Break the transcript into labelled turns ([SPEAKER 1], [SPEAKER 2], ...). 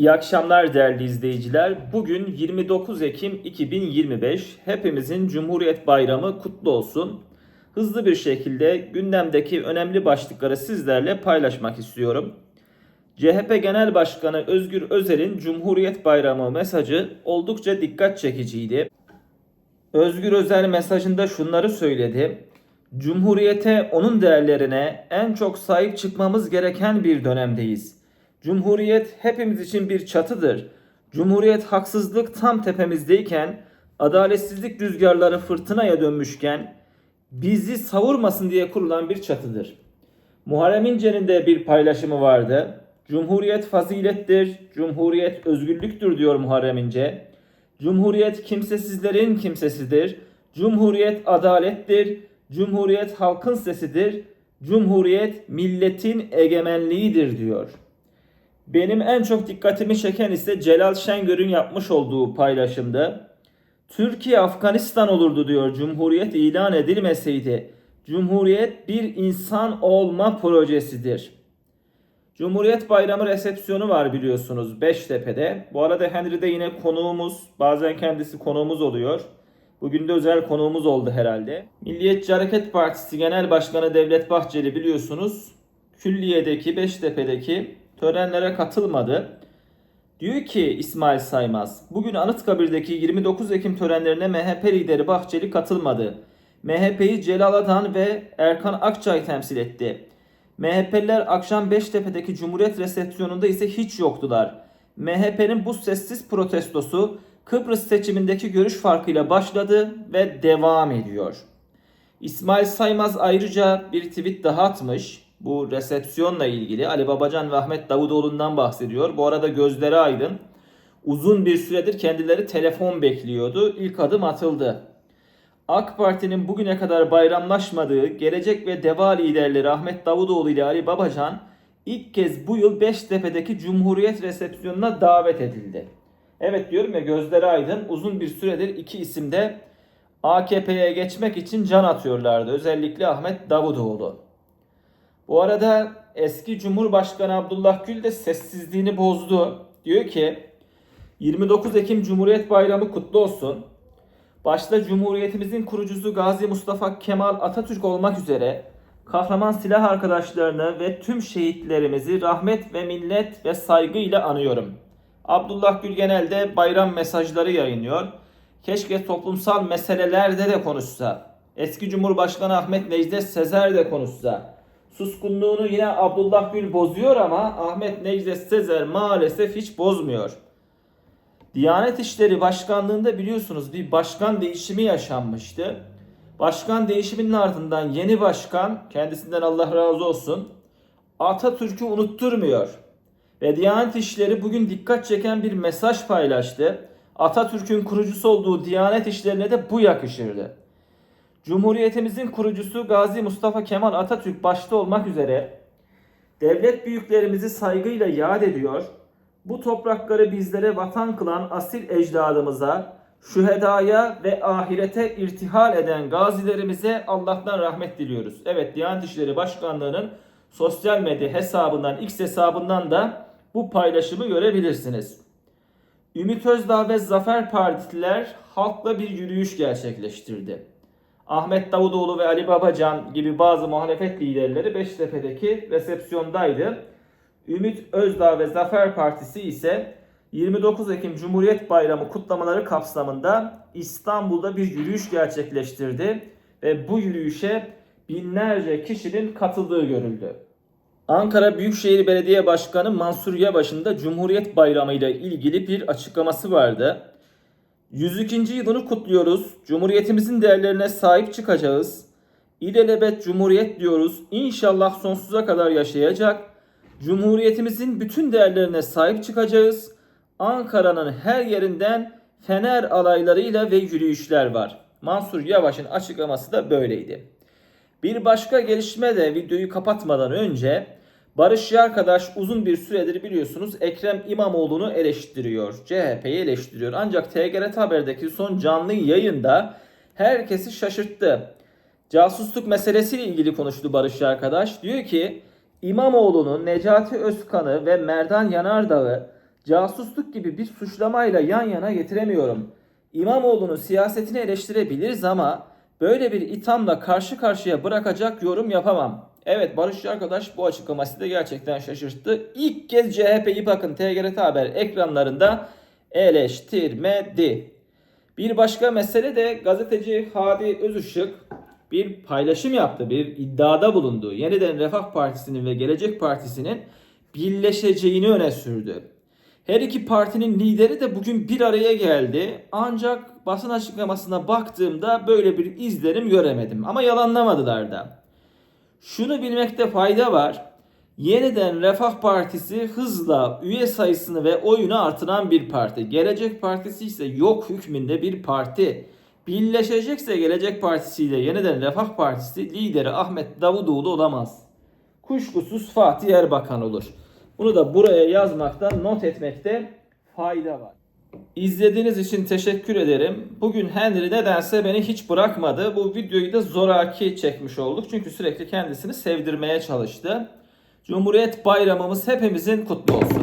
[SPEAKER 1] İyi akşamlar değerli izleyiciler. Bugün 29 Ekim 2025. Hepimizin Cumhuriyet Bayramı kutlu olsun. Hızlı bir şekilde gündemdeki önemli başlıkları sizlerle paylaşmak istiyorum. CHP Genel Başkanı Özgür Özel'in Cumhuriyet Bayramı mesajı oldukça dikkat çekiciydi. Özgür Özel mesajında şunları söyledi. Cumhuriyete, onun değerlerine en çok sahip çıkmamız gereken bir dönemdeyiz. Cumhuriyet hepimiz için bir çatıdır. Cumhuriyet haksızlık tam tepemizdeyken, adaletsizlik rüzgarları fırtınaya dönmüşken bizi savurmasın diye kurulan bir çatıdır. Muharrem İnce'nin de bir paylaşımı vardı. Cumhuriyet fazilettir, Cumhuriyet özgürlüktür diyor Muharrem İnce. Cumhuriyet kimsesizlerin kimsesidir. Cumhuriyet adalettir. Cumhuriyet halkın sesidir. Cumhuriyet milletin egemenliğidir diyor. Benim en çok dikkatimi çeken ise Celal Şengör'ün yapmış olduğu paylaşımda. Türkiye Afganistan olurdu diyor Cumhuriyet ilan edilmeseydi. Cumhuriyet bir insan olma projesidir. Cumhuriyet Bayramı resepsiyonu var biliyorsunuz Beştepe'de. Bu arada Henry de yine konuğumuz. Bazen kendisi konuğumuz oluyor. Bugün de özel konuğumuz oldu herhalde. Milliyetçi Hareket Partisi Genel Başkanı Devlet Bahçeli biliyorsunuz Külliye'deki Beştepe'deki törenlere katılmadı. Diyor ki İsmail Saymaz, bugün Anıtkabir'deki 29 Ekim törenlerine MHP lideri Bahçeli katılmadı. MHP'yi Celal Adan ve Erkan Akçay temsil etti. MHP'liler akşam Beştepe'deki Cumhuriyet resepsiyonunda ise hiç yoktular. MHP'nin bu sessiz protestosu Kıbrıs seçimindeki görüş farkıyla başladı ve devam ediyor. İsmail Saymaz ayrıca bir tweet daha atmış. Bu resepsiyonla ilgili Ali Babacan ve Ahmet Davutoğlu'ndan bahsediyor. Bu arada gözleri aydın. Uzun bir süredir kendileri telefon bekliyordu. İlk adım atıldı. AK Parti'nin bugüne kadar bayramlaşmadığı Gelecek ve Deva liderleri Ahmet Davutoğlu ile Ali Babacan ilk kez bu yıl Beştepe'deki Cumhuriyet resepsiyonuna davet edildi. Evet diyorum ya gözleri aydın uzun bir süredir iki isim de AKP'ye geçmek için can atıyorlardı. Özellikle Ahmet Davutoğlu. Bu arada eski Cumhurbaşkanı Abdullah Gül de sessizliğini bozdu. Diyor ki 29 Ekim Cumhuriyet Bayramı kutlu olsun. Başta Cumhuriyetimizin kurucusu Gazi Mustafa Kemal Atatürk olmak üzere kahraman silah arkadaşlarını ve tüm şehitlerimizi rahmet ve millet ve saygıyla anıyorum. Abdullah Gül genelde bayram mesajları yayınlıyor. Keşke toplumsal meselelerde de konuşsa. Eski Cumhurbaşkanı Ahmet Necdet Sezer de konuşsa. Suskunluğunu yine Abdullah Gül bozuyor ama Ahmet Necdet Sezer maalesef hiç bozmuyor. Diyanet İşleri Başkanlığı'nda biliyorsunuz bir başkan değişimi yaşanmıştı. Başkan değişiminin ardından yeni başkan, kendisinden Allah razı olsun, Atatürk'ü unutturmuyor. Ve Diyanet İşleri bugün dikkat çeken bir mesaj paylaştı. Atatürk'ün kurucusu olduğu Diyanet İşlerine de bu yakışırdı. Cumhuriyetimizin kurucusu Gazi Mustafa Kemal Atatürk başta olmak üzere devlet büyüklerimizi saygıyla yad ediyor. Bu toprakları bizlere vatan kılan asil ecdadımıza, şühedaya ve ahirete irtihal eden gazilerimize Allah'tan rahmet diliyoruz. Evet Diyanet İşleri Başkanlığı'nın sosyal medya hesabından, X hesabından da bu paylaşımı görebilirsiniz. Ümit Özdağ ve Zafer Partililer halkla bir yürüyüş gerçekleştirdi. Ahmet Davutoğlu ve Ali Babacan gibi bazı muhalefet liderleri Beştepe'deki resepsiyondaydı. Ümit Özdağ ve Zafer Partisi ise 29 Ekim Cumhuriyet Bayramı kutlamaları kapsamında İstanbul'da bir yürüyüş gerçekleştirdi ve bu yürüyüşe binlerce kişinin katıldığı görüldü. Ankara Büyükşehir Belediye Başkanı Mansur Yavaş'ın da Cumhuriyet Bayramı ile ilgili bir açıklaması vardı. 102. yılını kutluyoruz. Cumhuriyetimizin değerlerine sahip çıkacağız. İlelebet Cumhuriyet diyoruz. İnşallah sonsuza kadar yaşayacak. Cumhuriyetimizin bütün değerlerine sahip çıkacağız. Ankara'nın her yerinden fener alaylarıyla ve yürüyüşler var. Mansur Yavaş'ın açıklaması da böyleydi. Bir başka gelişme de videoyu kapatmadan önce Barış Yarkadaş uzun bir süredir biliyorsunuz Ekrem İmamoğlu'nu eleştiriyor. CHP'yi eleştiriyor. Ancak TGRT Haber'deki son canlı yayında herkesi şaşırttı. Casusluk meselesiyle ilgili konuştu Barış Yarkadaş. Diyor ki İmamoğlu'nu, Necati Özkan'ı ve Merdan Yanardağ'ı casusluk gibi bir suçlamayla yan yana getiremiyorum. İmamoğlu'nun siyasetini eleştirebiliriz ama böyle bir ithamla karşı karşıya bırakacak yorum yapamam. Evet Barışçı arkadaş bu açıklaması da gerçekten şaşırttı. İlk kez CHP'yi bakın TGRT Haber ekranlarında eleştirmedi. Bir başka mesele de gazeteci Hadi Özışık bir paylaşım yaptı, bir iddiada bulundu. Yeniden Refah Partisi'nin ve Gelecek Partisi'nin birleşeceğini öne sürdü. Her iki partinin lideri de bugün bir araya geldi. Ancak basın açıklamasına baktığımda böyle bir izlenim göremedim. Ama yalanlamadılar da. Şunu bilmekte fayda var. Yeniden Refah Partisi hızla üye sayısını ve oyunu artıran bir parti. Gelecek Partisi ise yok hükmünde bir parti. Birleşecekse Gelecek Partisi ile Yeniden Refah Partisi lideri Ahmet Davutoğlu olamaz. Kuşkusuz Fatih Erbakan olur. Bunu da buraya yazmaktan not etmekte fayda var. İzlediğiniz için teşekkür ederim. Bugün Henry nedense beni hiç bırakmadı. Bu videoyu da zoraki çekmiş olduk. Çünkü sürekli kendisini sevdirmeye çalıştı. Cumhuriyet Bayramımız hepimizin kutlu olsun.